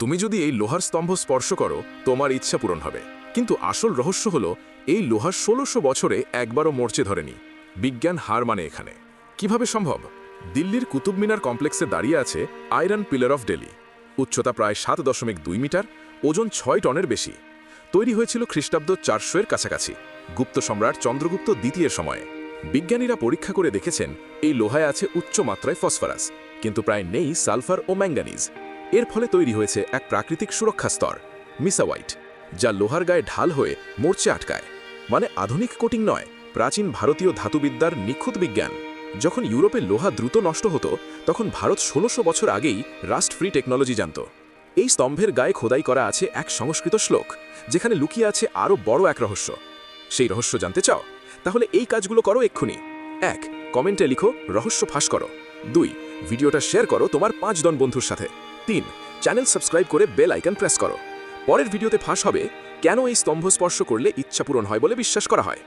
তুমি যদি এই লোহার স্তম্ভ স্পর্শ করো, তোমার ইচ্ছা পূরণ হবে। কিন্তু আসল রহস্য হলো, এই লোহার ষোলোশো বছরে একবারও মরচে ধরেনি। বিজ্ঞান হার মানে এখানে। কীভাবে সম্ভব? দিল্লির কুতুব মিনার কমপ্লেক্সে দাঁড়িয়ে আছে আয়রন পিলার অফ ডেলি। উচ্চতা প্রায় সাত দশমিক দুই মিটার, ওজন ছয় টনের বেশি। তৈরি হয়েছিল খ্রিস্টাব্দ চারশো এর কাছাকাছি, গুপ্ত সম্রাট চন্দ্রগুপ্ত দ্বিতীয়ের সময়ে। বিজ্ঞানীরা পরীক্ষা করে দেখেছেন, এই লোহায় আছে উচ্চ মাত্রায় ফসফরাস, কিন্তু প্রায় নেই সালফার ও ম্যাঙ্গানিজ এর ফলে তৈরি হয়েছে এক প্রাকৃতিক সুরক্ষা স্তর, মিসাওয়াইট, যা লোহার গায়ে ঢাল হয়ে মোর্চে আটকায়। মানে আধুনিক কোটিং নয়, প্রাচীন ভারতীয় ধাতুবিদ্যার নিখুঁত বিজ্ঞান। যখন ইউরোপে লোহা দ্রুত নষ্ট হতো, তখন ভারত ষোলোশো বছর আগেই রাস্ট ফ্রি টেকনোলজি জানত। এই স্তম্ভের গায়ে খোদাই করা আছে এক সংস্কৃত শ্লোক, যেখানে লুকিয়ে আছে আরও বড় এক রহস্য। সেই রহস্য জানতে চাও? তাহলে এই কাজগুলো করো এক্ষুনি। এক, কমেন্টে লিখো, রহস্য ফাঁস করো। দুই, ভিডিওটা শেয়ার করো তোমার পাঁচ জন বন্ধুর সাথে। তিন। চ্যানেল সাবস্ক্রাইব করে বেল আইকন প্রেস করো। পরের ভিডিওতে ফাঁস হবে, কেন এই স্তম্ভ স্পর্শ করলে ইচ্ছা পূরণ হয় বলে বিশ্বাস করা হয়?